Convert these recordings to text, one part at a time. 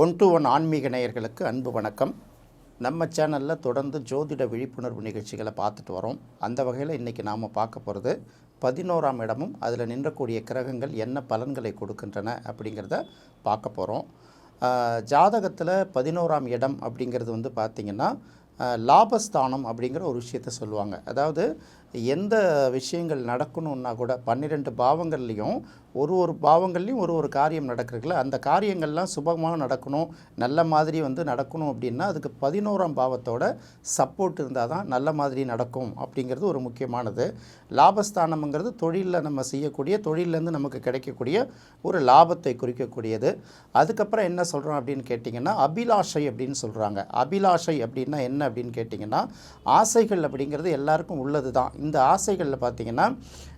One to one ஆன்மீக நேயர்களுக்கு அன்பு வணக்கம். நம்ம சேனலில் தொடர்ந்து ஜோதிட விழிப்புணர்வு நிகழ்ச்சிகளை பார்த்துட்டு வரோம். அந்த வகையில் இன்றைக்கி நாம் பார்க்க போகிறது பதினோராம் இடமும் அதில் நின்றக்கூடிய கிரகங்கள் என்ன பலன்களை கொடுக்கின்றன அப்படிங்கிறத பார்க்க போகிறோம் ஜாதகத்தில் பதினோராம் இடம் அப்படிங்கிறது வந்து பார்த்திங்கன்னா லாபஸ்தானம் அப்படிங்கிற ஒரு விஷயத்த சொல்லுவாங்க. அதாவது எந்த விஷயங்கள் நடக்கணுன்னா கூட பன்னிரெண்டு பாவங்கள்லேயும் ஒரு ஒரு பாவங்கள்லையும் ஒரு ஒரு காரியம் நடக்கிறதுல அந்த காரியங்கள்லாம் சுபமாக நடக்கணும் நல்ல மாதிரி வந்து நடக்கணும் அப்படின்னா அதுக்கு பதினோராம் பாவத்தோட சப்போர்ட் இருந்தால் தான் நல்ல மாதிரி நடக்கும் அப்படிங்கிறது ஒரு முக்கியமானது. லாபஸ்தானம்ங்கிறது தொழிலில் நம்ம செய்யக்கூடிய தொழிலேருந்து நமக்கு கிடைக்கக்கூடிய ஒரு லாபத்தை குறிக்கக்கூடியது. அதுக்கப்புறம் என்ன சொல்கிறோம் அப்படின்னு கேட்டிங்கன்னா அபிலாஷை அப்படின்னு சொல்கிறாங்க அபிலாஷை அப்படின்னா என்ன அப்படின்னு கேட்டிங்கன்னா ஆசைகள் அப்படிங்கிறது எல்லாருக்கும் உள்ளது தான். இந்த ஆசைகளில் பார்த்தீங்கன்னா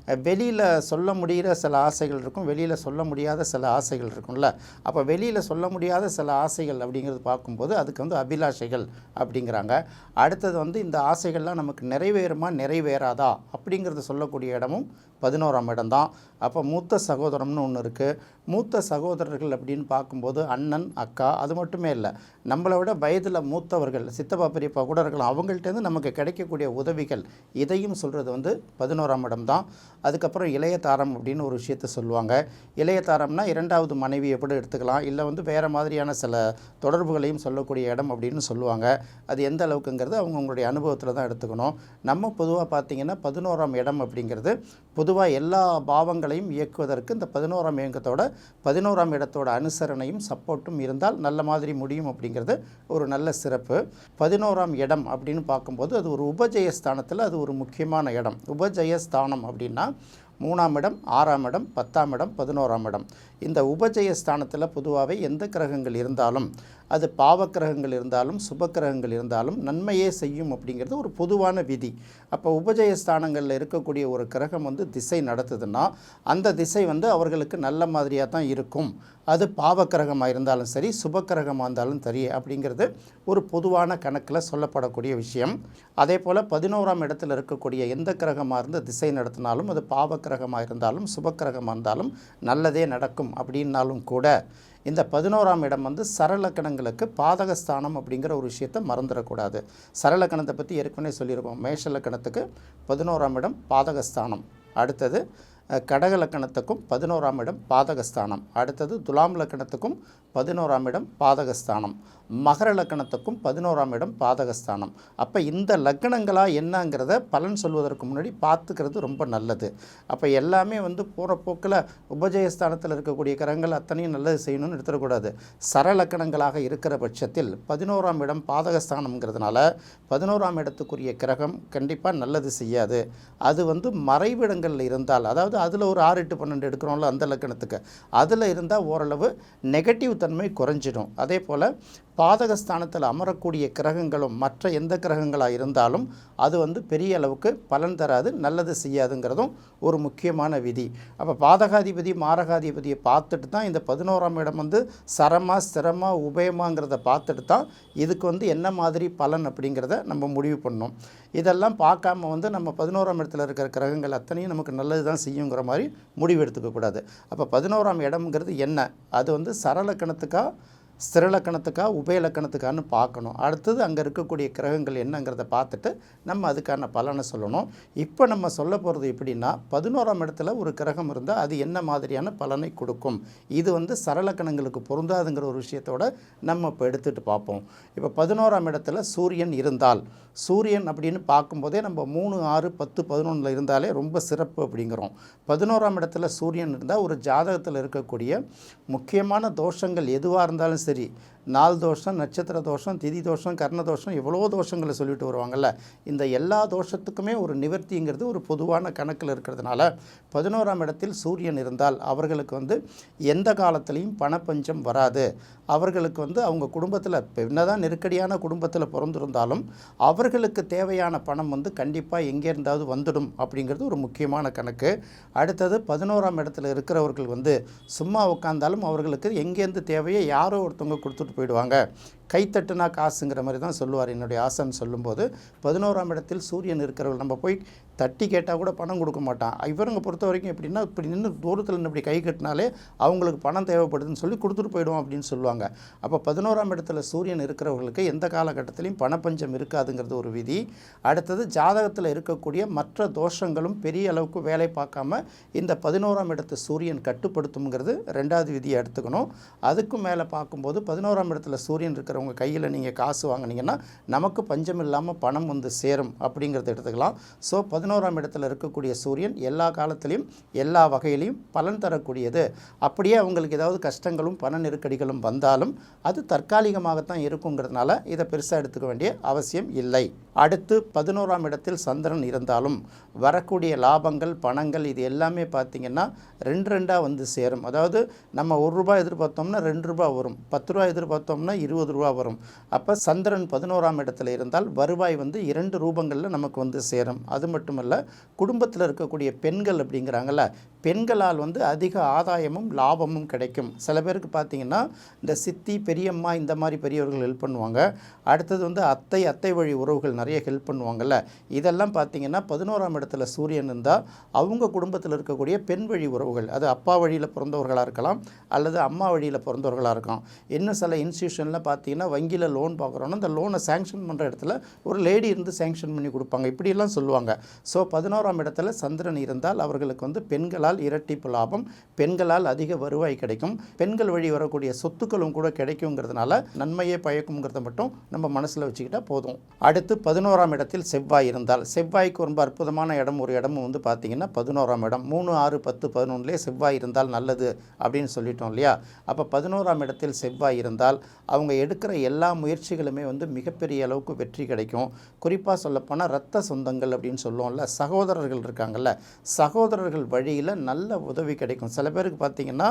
வெளியில் சொல்ல முடிகிற சில ஆசைகள் இருக்கும் வெளியில் சொல்ல முடியாத சில ஆசைகள் இருக்கும்ல. அப்போ வெளியில் சொல்ல முடியாத சில ஆசைகள் அப்படிங்கிறது பார்க்கும்போது அதுக்கு வந்து அபிலாஷைகள் அப்படிங்கிறாங்க. அடுத்தது வந்து இந்த ஆசைகள்லாம் நமக்கு நிறைவேறுமா நிறைவேறாதா அப்படிங்கிறத சொல்லக்கூடிய இடமும் பதினோராம் இடம்தான் அப்போ மூத்த சகோதரம்னு ஒன்று இருக்குது மூத்த சகோதரர்கள் அப்படின்னு பார்க்கும்போது அண்ணன் அக்கா அது மட்டுமே இல்லை. நம்மளை விட வயதில் மூத்தவர்கள் சித்தப்பா பெரியப்பா கூட இருக்கலாம். அவங்கள்ட்டேருந்து நமக்கு கிடைக்கக்கூடிய உதவிகள் இதையும் சொல்கிறது வந்து பதினோராம் இடம் தான். அதுக்கப்புறம் இளைய தாரம் அப்படின்னு ஒரு விஷயத்த சொல்லுவாங்க. இளைய தாரம்னா இரண்டாவது மனைவி எப்படி எடுத்துக்கலாம்? இல்லை வந்து வேறு மாதிரியான சில தொடர்புகளையும் சொல்லக்கூடிய இடம் அப்படின்னு சொல்லுவாங்க. அது எந்த அளவுக்குங்கிறது அவங்கவுங்களுடைய அனுபவத்தில் தான் எடுத்துக்கணும். நம்ம பொதுவாக பார்த்திங்கன்னா பதினோராம் இடம் அப்படிங்கிறது பொதுவாக எல்லா பாவங்களையும் இயக்குவதற்கு இந்த பதினோராம் இயக்கத்தோட பதினோராம் இடத்தோட அனுசரணையும் சப்போர்ட்டும் இருந்தால் நல்ல மாதிரி முடியும் அப்படிங்கிறது ஒரு நல்ல சிறப்பு. பதினோராம் இடம் அப்படின்னு பார்க்கும்போது அது ஒரு உபஜயஸ்தானத்தில் அது ஒரு முக்கியமான இடம். உபஜயஸ்தானம் அப்படின்னா மூணாம் இடம் ஆறாம் இடம் பத்தாம் இடம் பதினோராம் இடம். இந்த உபஜய ஸ்தானத்தில் பொதுவாகவே எந்த கிரகங்கள் இருந்தாலும் அது பாவக்கிரகங்கள் இருந்தாலும் சுபக்கிரகங்கள் இருந்தாலும் நன்மையே செய்யும் அப்படிங்கிறது ஒரு பொதுவான விதி. அப்போ உபஜய ஸ்தானங்களில் இருக்கக்கூடிய ஒரு கிரகம் வந்து திசை நடத்துதுன்னா அந்த திசை வந்து அவர்களுக்கு நல்ல மாதிரியாக தான் இருக்கும். அது பாவக்கிரகமாக இருந்தாலும் சரி சுபக்கிரகமாக இருந்தாலும் சரி அப்படிங்கிறது ஒரு பொதுவான கணக்கில் சொல்லப்படக்கூடிய விஷயம். அதே போல் பதினோராம் இடத்துல இருக்கக்கூடிய எந்த கிரகமாக இருந்து திசை நடத்தினாலும் அது பாவக்கிரகமாக இருந்தாலும் சுபக்கிரகமாக இருந்தாலும் நல்லதே நடக்கும். அப்படின்னாலும் கூட இந்த பதினோராம் இடம் வந்து சரலக்கணங்களுக்கு பாதகஸ்தானம் அப்படிங்கிற ஒரு விஷயத்தை மறந்துடக்கூடாது. சரலக்கணத்தை பற்றி ஏற்கனவே சொல்லியிருக்கோம் மேஷலக்கணத்துக்கு பதினோராம் இடம் பாதகஸ்தானம். அடுத்தது கடக லக்கணத்துக்கும் பதினோராம் இடம் பாதகஸ்தானம். அடுத்தது துலாம் லக்கணத்துக்கும் பதினோராம் இடம் பாதகஸ்தானம். மகர லக்கணத்துக்கும் பதினோராம் இடம் பாதகஸ்தானம். அப்போ இந்த லக்கணங்களாக என்னங்கிறத பலன் சொல்வதற்கு முன்னாடி பார்த்துக்கிறது ரொம்ப நல்லது. அப்போ எல்லாமே வந்து போகிற போக்கில் உபஜயஸ்தானத்தில் இருக்கக்கூடிய கிரகங்கள் அத்தனையும் நல்லது செய்யணும்னு எடுத்துடக்கூடாது. சரலக்கணங்களாக இருக்கிற பட்சத்தில் பதினோராம் இடம் பாதகஸ்தானம்ங்கிறதுனால பதினோராம் இடத்துக்குரிய கிரகம் கண்டிப்பாக நல்லது செய்யாது. அது வந்து மறைவிடங்களில் இருந்தால் அதாவது அதில் ஒரு ஆறு எட்டு பன்னெண்டு எடுக்கிறோம்ல அந்த லக்கணத்துக்கு அதில் இருந்தால் ஓரளவு நெகட்டிவ் தன்மை குறைஞ்சிடும். அதே போல் பாதகஸ்தானத்தில் அமரக்கூடிய கிரகங்களும் மற்ற எந்த கிரகங்களாக இருந்தாலும் அது வந்து பெரிய அளவுக்கு பலன் தராது நல்லது செய்யாதுங்கிறதும் ஒரு முக்கியமான விதி. அப்போ பாதகாதிபதி மாரகாதிபதியை பார்த்துட்டு தான் இந்த பதினோராம் இடம் வந்து சரமா ஸ்திரமா உபயமாங்கிறத பார்த்துட்டு தான் இதுக்கு வந்து என்ன மாதிரி பலன் அப்படிங்கிறத நம்ம முடிவு பண்ணோம். இதெல்லாம் பார்க்காம வந்து நம்ம பதினோராம் இடத்துல இருக்கிற கிரகங்கள் அத்தனையும் நமக்கு நல்லது தான் செய்யுங்கிற மாதிரி முடிவு எடுத்துக்கக்கூடாது. அப்போ பதினோராம் இடம்ங்கிறது என்ன? அது வந்து சரலக்கணத்துக்காக ஸ்திரலக்கணத்துக்கா உபயலக்கணத்துக்கான்னு பார்க்கணும். அடுத்தது அங்கே இருக்கக்கூடிய கிரகங்கள் என்னங்கிறத பார்த்துட்டு நம்ம அதுக்கான பலனை சொல்லணும். இப்போ நம்ம சொல்ல போகிறது எப்படின்னா பதினோராம் இடத்துல ஒரு கிரகம் இருந்தால் அது என்ன மாதிரியான பலனை கொடுக்கும்? இது வந்து சரலக்கணங்களுக்கு பொருந்தாதுங்கிற ஒரு விஷயத்தோட நம்ம இப்போ எடுத்துகிட்டு பார்ப்போம். இப்போ பதினோராம் இடத்துல சூரியன் இருந்தால் சூரியன் அப்படின்னு பார்க்கும்போதே நம்ம மூணு ஆறு பத்து பதினொன்றில் இருந்தாலே ரொம்ப சிறப்பு அப்படிங்கிறோம். பதினோராம் இடத்துல சூரியன் இருந்தால் ஒரு ஜாதகத்தில் இருக்கக்கூடிய முக்கியமான தோஷங்கள் எதுவாக இருந்தாலும் சரி சரி நாள் தோஷம் நட்சத்திர தோஷம் திதி தோஷம் கர்ண தோஷம் எவ்வளோ தோஷங்களை சொல்லிட்டு வருவாங்கல்ல இந்த எல்லா தோஷத்துக்குமே ஒரு நிவர்த்திங்கிறது ஒரு பொதுவான கணக்கில் இருக்கிறதுனால பதினோராம் இடத்தில் சூரியன் இருந்தால் அவர்களுக்கு வந்து எந்த காலத்துலேயும் பணப்பஞ்சம் வராது. அவர்களுக்கு வந்து அவங்க குடும்பத்தில் என்னதான் நெருக்கடியான குடும்பத்தில் பிறந்திருந்தாலும் அவர்களுக்கு தேவையான பணம் வந்து கண்டிப்பாக எங்கே இருந்தாவது வந்துடும் அப்படிங்கிறது ஒரு முக்கியமான கணக்கு. அடுத்தது பதினோராம் இடத்துல இருக்கிறவர்கள் வந்து சும்மா உட்காந்தாலும் அவர்களுக்கு எங்கேருந்து தேவையை யாரோ ஒருத்தவங்க கொடுத்துட்டு போயிடுவாங்க. கைத்தட்டுனா காசுங்கிற மாதிரி தான் சொல்லுவார். என்னுடைய ஆசைன்னு சொல்லும்போது பதினோராம் இடத்தில் சூரியன் இருக்கிறவர்கள் நம்ம போய் தட்டி கேட்டால் கூட பணம் கொடுக்க மாட்டான். இவருங்க பொறுத்த வரைக்கும் எப்படின்னா இப்படி நின்று தூரத்தில் நின்று இப்படி கை கட்டினாலே அவங்களுக்கு பணம் தேவைப்படுதுன்னு சொல்லி கொடுத்துட்டு போயிடுவோம் அப்படின்னு சொல்லுவாங்க. அப்போ பதினோராம் இடத்துல சூரியன் இருக்கிறவர்களுக்கு எந்த காலகட்டத்திலையும் பணப்பஞ்சம் இருக்காதுங்கிறது ஒரு விதி. அடுத்தது ஜாதகத்தில் இருக்கக்கூடிய மற்ற தோஷங்களும் பெரிய அளவுக்கு வேலை பார்க்காம இந்த பதினோராம் இடத்து சூரியன் கட்டுப்படுத்தும்ங்கிறது ரெண்டாவது விதியை எடுத்துக்கணும். அதுக்கும் மேலே பார்க்கும்போது பதினோராம் இடத்துல சூரியன் இருக்கிறவங்க உங்கள் கையில் நீங்கள் காசு வாங்குனீங்கன்னா நமக்கு பஞ்சம் இல்லாமல் பணம் வந்து சேரும் அப்படிங்கிறத எடுத்துக்கலாம். ஸோ பதினோராம் இடத்துல இருக்கக்கூடிய சூரியன் எல்லா காலத்திலையும் எல்லா வகையிலையும் பலன் தரக்கூடியது. அப்படியே அவங்களுக்கு ஏதாவது கஷ்டங்களும் பண நெருக்கடிகளும் வந்தாலும் அது தற்காலிகமாகத்தான் இருக்குங்கிறதுனால இதை பெருசாக எடுத்துக்க வேண்டிய அவசியம் இல்லை. அடுத்து பதினோராம் இடத்தில் சந்திரன் இருந்தாலும் வரக்கூடிய லாபங்கள் பணங்கள் இது எல்லாமே பார்த்திங்கன்னா ரெண்டு ரெண்டாக வந்து சேரும். அதாவது நம்ம ஒரு ரூபாய் எதிர்பார்த்தோம்னா ரெண்டு ரூபாய் வரும். பத்து ரூபா எதிர்பார்த்தோம்னா இருபது ரூபா வரும். அப்போ சந்திரன் பதினோராம் இடத்துல இருந்தால் வருவாய் வந்து இரண்டு ரூபங்களில் நமக்கு வந்து சேரும். அது மட்டுமல்ல குடும்பத்தில் இருக்கக்கூடிய பெண்கள் அப்படிங்கிறாங்கல்ல பெண்களால் வந்து அதிக ஆதாயமும் லாபமும் கிடைக்கும். சில பேருக்கு பார்த்தீங்கன்னா இந்த சித்தி பெரியம்மா இந்த மாதிரி பெரியவர்கள் ஹெல்ப் பண்ணுவாங்க. அடுத்தது வந்து அத்தை அத்தை வழி உறவுகள் நிறைய ஹெல்ப் பண்ணுவாங்கள்ல இதெல்லாம் பார்த்தீங்கன்னா பதினோராம் இடத்துல சூரியன் இருந்தால் அவங்க குடும்பத்தில் இருக்கக்கூடிய பெண் வழி உறவுகள் அது அப்பா வழியில் பிறந்தவர்களாக இருக்கலாம் அல்லது அம்மா வழியில் பிறந்தவர்களாக இருக்கலாம். இன்னும் சில இன்ஸ்டியூஷனில் பார்த்தீங்கன்னா வங்கியில் லோன் பார்க்குறோன்னா அந்த லோனை சேங்ஷன் பண்ணுற இடத்துல ஒரு லேடி இருந்து சேங்ஷன் பண்ணி கொடுப்பாங்க. இப்படியெல்லாம் சொல்லுவாங்க. ஸோ பதினோராம் இடத்துல சந்திரன் இருந்தால் அவர்களுக்கு வந்து பெண்களால் இரட்டிப்பு லாபம் பெண்களால் அதிக வருவாய் கிடைக்கும். பெண்கள் வழி வரக்கூடிய சொத்துக்களும் கூட கிடைக்குங்கிறதுனால நன்மையே பயக்குங்கிறத மட்டும் நம்ம மனசில் வச்சுக்கிட்டால் போதும். அடுத்து பதினோராம் இடத்தில் செவ்வாய் இருந்தால் செவ்வாய்க்கு ரொம்ப அற்புதமான இடம் ஒரு இடமும் வந்து பார்த்தீங்கன்னா பதினோராம் இடம். மூணு ஆறு பத்து பதினொன்றுலேயே செவ்வாய் இருந்தால் நல்லது அப்படின்னு சொல்லிட்டோம் இல்லையா? அப்போ பதினோராம் இடத்தில் செவ்வாய் இருந்தால் அவங்க எடுக்கிற எல்லா முயற்சிகளுமே வந்து மிகப்பெரிய அளவுக்கு வெற்றி கிடைக்கும். குறிப்பாக சொல்லப்போனால் ரத்த சொந்தங்கள் அப்படின்னு சொல்லுவோம்ல சகோதரர்கள் இருக்காங்கல்ல சகோதரர்கள் வழியில் நல்ல உதவி கிடைக்கும். சில பேருக்கு பார்த்தீங்கன்னா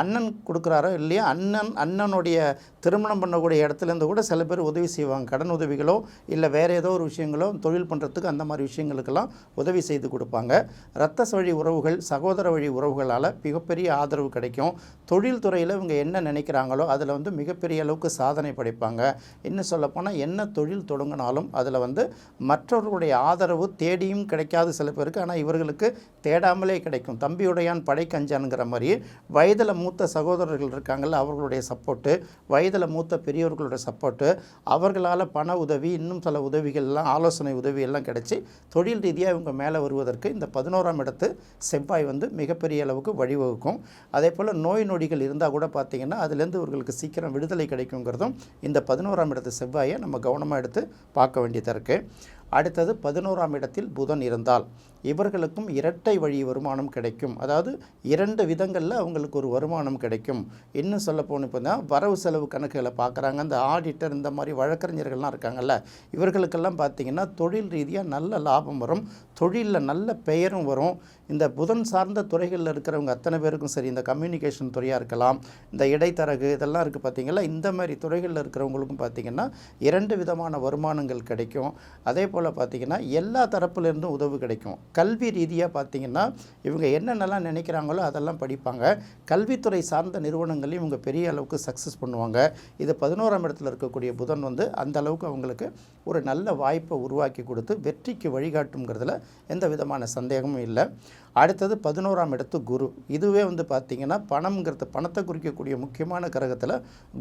அண்ணன் கொடுக்குறாரோ இல்லையா அண்ணன் அண்ணனுடைய திருமணம் பண்ணக்கூடிய இடத்துலேருந்து கூட சில பேர் உதவி செய்வாங்க. கடன் உதவிகளோ இல்லை வேறு ஏதோ ஒரு விஷயங்களோ தொழில் பண்ணுறதுக்கு அந்த மாதிரி விஷயங்களுக்கெல்லாம் உதவி செய்து கொடுப்பாங்க. இரத்த வழி உறவுகள் சகோதர வழி உறவுகளால் மிகப்பெரிய ஆதரவு கிடைக்கும். தொழில் துறையில் இவங்க என்ன நினைக்கிறாங்களோ அதில் வந்து மிகப்பெரிய அளவுக்கு சாதனை படைப்பாங்க. இன்னும் சொல்லப்போனால் என்ன தொழில் தொடங்கினாலும் அதில் வந்து மற்றவர்களுடைய ஆதரவு தேடியும் கிடைக்காது சில பேருக்கு. ஆனால் இவர்களுக்கு தேடாமலே கிடைக்கும். தம்பியுடையான் படைக்கஞ்சான்ங்கிற மாதிரி வயதில் மூத்த சகோதரர்கள் இருக்காங்கல்ல அவர்களுடைய சப்போர்ட்டு வயதில் மூத்த பெரியவர்களுடைய சப்போர்ட்டு அவர்களால் பண உதவி இன்னும் சில உதவிகள்லாம் ஆலோசனை உதவி எல்லாம் கிடைச்சி தொழில் ரீதியாக இவங்க மேலே வருவதற்கு இந்த பதினோராம் இடத்து செவ்வாய் வந்து மிகப்பெரிய அளவுக்கு வழிவகுக்கும். அதே போல் நோய் நொடிகள் இருந்தால் கூட பார்த்திங்கன்னா அதுலேருந்து இவர்களுக்கு சீக்கிரம் விடுதலை கிடைக்குங்கிறதும் இந்த பதினோராம் இடத்து செவ்வாயை நம்ம கவனமாக எடுத்து பார்க்க வேண்டியதாக இருக்குது அடுத்தது பதினோராம் இடத்தில் புதன் இருந்தால். இவர்களுக்கும் இரட்டை வழி வருமானம் கிடைக்கும். அதாவது இரண்டு விதங்களில் அவங்களுக்கு ஒரு வருமானம் கிடைக்கும். இன்னும் சொல்ல போன இப்போ தான் வரவு செலவு கணக்குகளை பார்க்குறாங்க. அந்த ஆடிட்டர் இந்த மாதிரி வழக்கறிஞர்கள்லாம் இருக்காங்கல்ல இவர்களுக்கெல்லாம் பார்த்திங்கன்னா தொழில் ரீதியாக நல்ல லாபம் வரும். தொழிலில் நல்ல பெயரும் வரும். இந்த புதன் சார்ந்த துறைகளில் இருக்கிறவங்க அத்தனை பேருக்கும் சரி இந்த கம்யூனிகேஷன் துறையாக இருக்கலாம் இந்த இடைத்தரகு இதெல்லாம் இருக்குது பார்த்திங்களா இந்த மாதிரி துறைகளில் இருக்கிறவங்களுக்கும் பார்த்திங்கன்னா இரண்டு விதமான வருமானங்கள் கிடைக்கும். அதே போல் பார்த்திங்கன்னா எல்லா தரப்புலேருந்தும் உதவு கிடைக்கும். கல்வி ரீதியாக பார்த்திங்கன்னா இவங்க என்னென்னலாம் நினைக்கிறாங்களோ அதெல்லாம் படிப்பாங்க. கல்வித்துறை சார்ந்த நிறுவனங்களையும் இவங்க பெரிய அளவுக்கு சக்ஸஸ் பண்ணுவாங்க. இது பதினோராம் இடத்துல இருக்கக்கூடிய புதன் வந்து அந்த அளவுக்கு அவங்களுக்கு ஒரு நல்ல வாய்ப்பை உருவாக்கி கொடுத்து வெற்றிக்கு வழிகாட்டுங்கிறதுல எந்த விதமான சந்தேகமும் இல்லை. அடுத்தது பதினோராம் இடத்து குரு. இதுவே வந்து பார்த்திங்கன்னா பணம்ங்கிறது பணத்தை குறிக்கக்கூடிய முக்கியமான கிரகத்தில்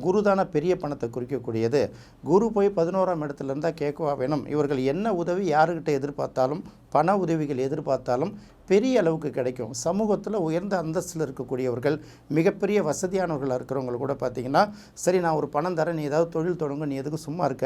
குரு தானே பெரிய பணத்தை குறிக்கக்கூடியது. குரு போய் பதினோராம் இடத்துல இருந்தால் கேட்கவா வேணும். இவர்கள் என்ன உதவி யாருக்கிட்ட எதிர்பார்த்தாலும் பண உதவிகள் எதிர்பார்த்தாலும் பெரிய அளவுக்கு கிடைக்கும். சமூகத்தில் உயர்ந்த அந்தஸ்தில் இருக்கக்கூடியவர்கள் மிகப்பெரிய வசதியானவர்களாக இருக்கிறவங்க கூட பார்த்தீங்கன்னா சரி நான் ஒரு பணம் தரேன் நீ ஏதாவது தொழில் தொடங்க நீ எதுக்கு சும்மா இருக்க?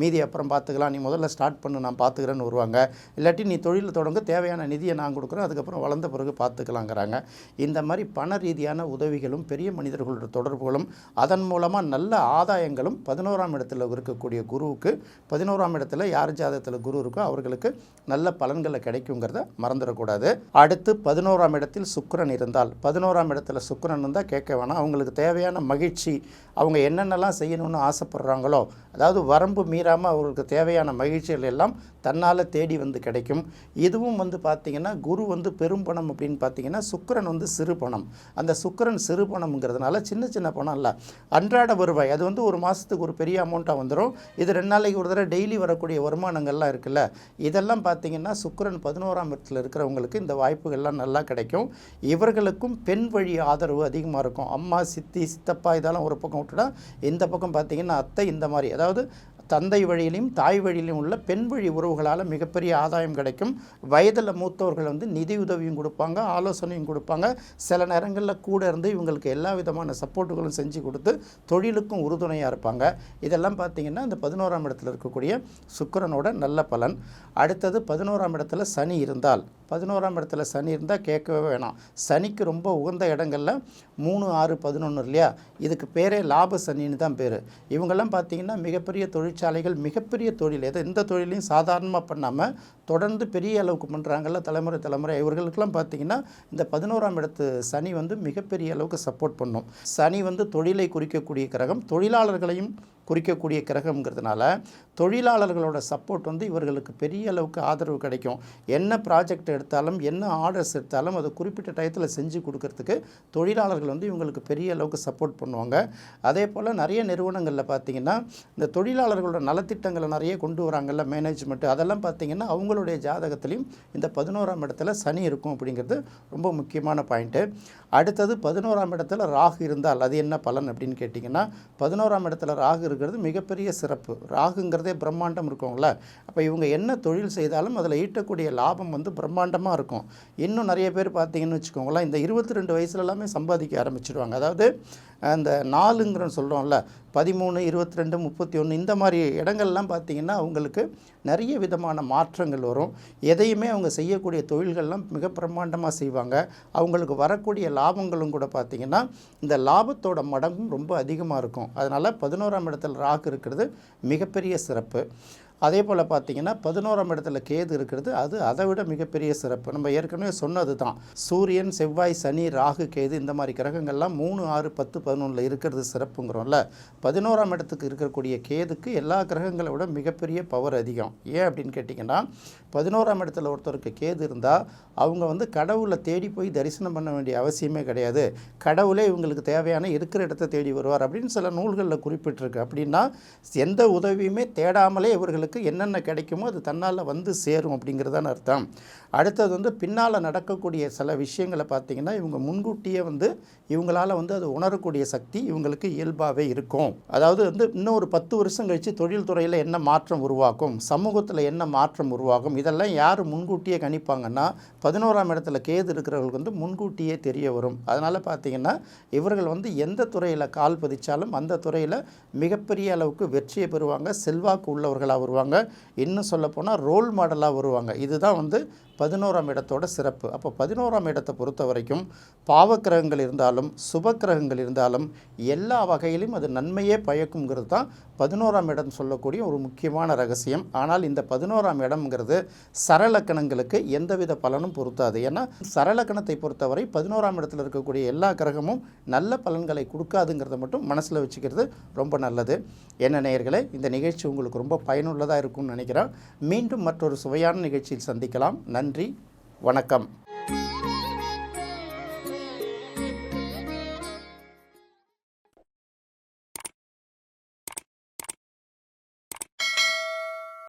மீதி அப்புறம் பார்த்துக்கலாம் நீ முதல்ல ஸ்டார்ட் பண்ணு நான் பார்த்துக்கிறேன்னு வருவாங்க. இல்லாட்டி நீ தொழில் தொடங்க தேவையான நிதியை நான் கொடுக்குறேன் அதுக்கப்புறம் வளர்ந்த பிறகு பார்த்துக்கலாங்கிறாங்க இந்த மாதிரி பண ரீதியான உதவிகளும் பெரிய மனிதர்களோட தொடர்புகளும் அதன் மூலமாக நல்ல ஆதாயங்களும் பதினோராம் இடத்துல இருக்கக்கூடிய குருவுக்கு பதினோராம் இடத்துல யார் ஜாதகத்தில் குரு இருக்கோ அவர்களுக்கு நல்ல பலன்களை கிடைக்குங்கிறத மறந்துடக்கூடாது. அடுத்து பதினோராம் இடத்தில் சுக்கரன் இருந்தால் பதினோராம் இடத்துல சுக்கரன் இருந்தால் கேட்க வேணாம். அவங்களுக்கு தேவையான மகிழ்ச்சி அவங்க என்னென்னலாம் செய்யணும்னு ஆசைப்படுறாங்களோ அதாவது வரம்பு மீறாமல் அவர்களுக்கு தேவையான மகிழ்ச்சிகள் எல்லாம் தன்னால் தேடி வந்து கிடைக்கும். இதுவும் வந்து பார்த்திங்கன்னா குரு வந்து பெரும்பணம் அப்படின்னு பார்த்தீங்கன்னா சுக்கிரன் வந்து சிறு பணம். அந்த சுக்கிரன் சிறு பணம்ங்கிறதுனால சின்ன சின்ன பணம் இல்லை. அன்றாட வருவாய். அது வந்து ஒரு மாதத்துக்கு ஒரு பெரிய அமௌண்ட்டாக வந்துடும் இது ரெண்டு நாளைக்கு ஒரு தடவை டெய்லி வரக்கூடிய வருமானங்கள்லாம் இருக்குல்ல. இதெல்லாம் பார்த்திங்கன்னா சுக்கிரன் பதினோராம் இடத்துல இருக்கிறவங்களுக்கு இந்த வாய்ப்புகள்லாம் நல்லா கிடைக்கும். இவர்களுக்கும் பெண் வழி ஆதரவு அதிகமாக இருக்கும். அம்மா சித்தி சித்தப்பா இதெல்லாம் ஒரு பக்கம் விட்டுட்டா இந்த பக்கம் பார்த்திங்கன்னா அத்தை இந்த மாதிரி. அதாவது தந்தை வழியிலையும் தாய் வழியிலையும் உள்ள பெண் வழி உறவுகளால் மிகப்பெரிய ஆதாயம் கிடைக்கும். வயதில் மூத்தவர்கள் வந்து நிதி உதவியும் கொடுப்பாங்க ஆலோசனையும் கொடுப்பாங்க. சில நேரங்களில் கூட இருந்து இவங்களுக்கு எல்லா விதமான சப்போர்ட்டுகளும் செஞ்சு கொடுத்து தொழிலுக்கும் உறுதுணையாக இருப்பாங்க. இதெல்லாம் பார்த்திங்கன்னா இந்த பதினோராம் இடத்துல இருக்கக்கூடிய சுக்கரனோட நல்ல பலன். அடுத்தது பதினோராம் இடத்துல சனி இருந்தால். பதினோராம் இடத்துல சனி இருந்தால் கேட்கவே வேணாம். சனிக்கு ரொம்ப உகந்த இடங்களில் மூணு ஆறு பதினொன்று இல்லையா? இதுக்கு பேரே லாப சனின்னு தான் பேர். இவங்கெல்லாம் பார்த்தீங்கன்னா மிகப்பெரிய தொழிற்சாலைகள் மிகப்பெரிய தொழில். எதை எந்த தொழிலையும் சாதாரணமாக பண்ணாமல் தொடர்ந்து பெரிய அளவுக்கு பண்ணுறாங்கல்ல தலைமுறை தலைமுறை. இவர்களுக்கெல்லாம் பார்த்தீங்கன்னா இந்த பதினோராம் இடத்து சனி வந்து மிகப்பெரிய அளவுக்கு சப்போர்ட் பண்ணும். சனி வந்து தொழிலை குறிக்கக்கூடிய கிரகம் தொழிலாளர்களையும் குறிக்கக்கூடிய கிரகம்ங்கிறதுனால தொழிலாளர்களோட சப்போர்ட் வந்து இவர்களுக்கு பெரிய அளவுக்கு ஆதரவு கிடைக்கும். என்ன ப்ராஜெக்ட் எடுத்தாலும் என்ன ஆர்டர்ஸ் எடுத்தாலும் அதை குறிப்பிட்ட டயத்தில் செஞ்சு கொடுக்கறதுக்கு தொழிலாளர்கள் வந்து இவங்களுக்கு பெரிய அளவுக்கு சப்போர்ட் பண்ணுவாங்க. அதே போல் நிறைய நிறுவனங்களில் பார்த்தீங்கன்னா இந்த தொழிலாளர்களோட நலத்திட்டங்களை நிறைய கொண்டு வராங்கல்ல மேனேஜ்மெண்ட் அதெல்லாம் பார்த்தீங்கன்னா உங்களுடைய ஜாதகத்திலையும் இந்த பதினோராம் இடத்துல சனி இருக்கும் அப்படிங்கிறது ரொம்ப முக்கியமான பாயிண்ட்டு அடுத்தது பதினோராம் இடத்துல ராகு இருந்தால் அது என்ன பலன் அப்படின்னு கேட்டிங்கன்னா பதினோராம் இடத்துல ராகு இருக்கிறது மிகப்பெரிய சிறப்பு. ராகுங்கிறதே பிரம்மாண்டம் இருக்கும்ல. அப்போ இவங்க என்ன தொழில் செய்தாலும் அதில் ஈட்டக்கூடிய லாபம் வந்து பிரம்மாண்டமாக இருக்கும். இன்னும் நிறைய பேர் பார்த்தீங்கன்னு வச்சுக்கோங்களேன் இந்த இருபத்தி ரெண்டு வயசுல எல்லாமே சம்பாதிக்க ஆரம்பிச்சிடுவாங்க அதாவது அந்த நாலுங்கிறன்னு சொல்கிறோம்ல பதிமூணு இருபத்தி ரெண்டு முப்பத்தி ஒன்று இந்த மாதிரி இடங்கள்லாம் பார்த்திங்கன்னா அவங்களுக்கு நிறைய விதமான மாற்றங்கள் வரும். எதையுமே அவங்க செய்யக்கூடிய தொழில்கள்லாம் மிக பிரம்மாண்டமாக செய்வாங்க. அவங்களுக்கு வரக்கூடிய லாபங்களும் கூட பார்த்திங்கன்னா இந்த லாபத்தோட மடங்கும் ரொம்ப அதிகமாக இருக்கும். அதனால் பதினோராம் இடத்தில் ராகு இருக்கிறது மிகப்பெரிய சிறப்பு. அதே போல் பார்த்தீங்கன்னா பதினோராம் இடத்துல கேது இருக்கிறது அது அதை விட மிகப்பெரிய சிறப்பு. நம்ம ஏற்கனவே சொன்னது தான் சூரியன் செவ்வாய் சனி ராகு கேது இந்த மாதிரி கிரகங்கள்லாம் மூணு ஆறு பத்து பதினொன்றில் இருக்கிறது சிறப்புங்கிறோம்ல. பதினோராம் இடத்துக்கு இருக்கக்கூடிய கேதுக்கு எல்லா கிரகங்களை விட மிகப்பெரிய பவர் அதிகம். ஏன் அப்படின்னு கேட்டிங்கன்னா பதினோராம் இடத்துல ஒருத்தருக்கு கேது இருந்தால் அவங்க வந்து கடவுளை தேடி போய் தரிசனம் பண்ண வேண்டிய அவசியமே கிடையாது. கடவுளே இவங்களுக்கு தேவையான இருக்கிற இடத்த தேடி வருவார் அப்படின்னு சில நூல்களில் குறிப்பிட்டிருக்கு. அப்படின்னா எந்த உதவியுமே தேடாமலே இவர்களுக்கு என்னென்ன கிடைக்குமோ அது தன்னால் வந்து சேரும் அப்படிங்கிறதான அர்த்தம். அடுத்தது வந்து பின்னால் நடக்கக்கூடிய சில விஷயங்களை பார்த்தீங்கன்னா இவங்க முன்கூட்டியே வந்து இவங்களால் வந்து அது உணரக்கூடிய சக்தி இவங்களுக்கு இயல்பாகவே இருக்கும். அதாவது வந்து இன்னும் ஒரு பத்து வருஷம் கழித்து தொழில்துறையில் என்ன மாற்றம் உருவாக்கும் சமூகத்தில் என்ன மாற்றம் உருவாகும் இதெல்லாம் யார் முன்கூட்டியே கணிப்பாங்கன்னா பதினோராம் இடத்துல கேது இருக்கிறவங்களுக்கு வந்து முன்கூட்டியே தெரிய வரும். அதனால் பார்த்தீங்கன்னா இவர்கள் வந்து எந்த துறையில் கால் பதிச்சாலும் அந்த துறையில் மிகப்பெரிய அளவுக்கு வெற்றியை பெறுவாங்க செல்வாக்கு உள்ளவர்களாக வருவாங்க. இன்னும் சொல்லப்போனால் ரோல் மாடலாக வருவாங்க. இதுதான் வந்து பதினோராம் இடத்தோட சிறப்பு. அப்போ பதினோராம் இடத்தை பொறுத்த வரைக்கும் பாவக்கிரகங்கள் இருந்தாலும் சுப கிரகங்கள் இருந்தாலும் எல்லா வகையிலும் அது நன்மையே பயக்குங்கிறது தான் பதினோராம் இடம் சொல்லக்கூடிய ஒரு முக்கியமான ரகசியம். ஆனால் இந்த பதினோராம் இடம்ங்கிறது சரலக்கணங்களுக்கு எந்தவித பலனும் பொருத்தாது. ஏன்னா சரலக்கணத்தை பொறுத்தவரை பதினோராம் இடத்துல இருக்கக்கூடிய எல்லா கிரகமும் நல்ல பலன்களை கொடுக்காதுங்கிறத மட்டும் மனசில் வச்சுக்கிறது ரொம்ப நல்லது. என்ன நேயர்களே இந்த நிகழ்ச்சி உங்களுக்கு ரொம்ப பயனுள்ளதாக இருக்கும்னு நினைக்கிறேன். மீண்டும் மற்றொரு சுவையான நிகழ்ச்சியில் சந்திக்கலாம். நன்றி. வணக்கம்.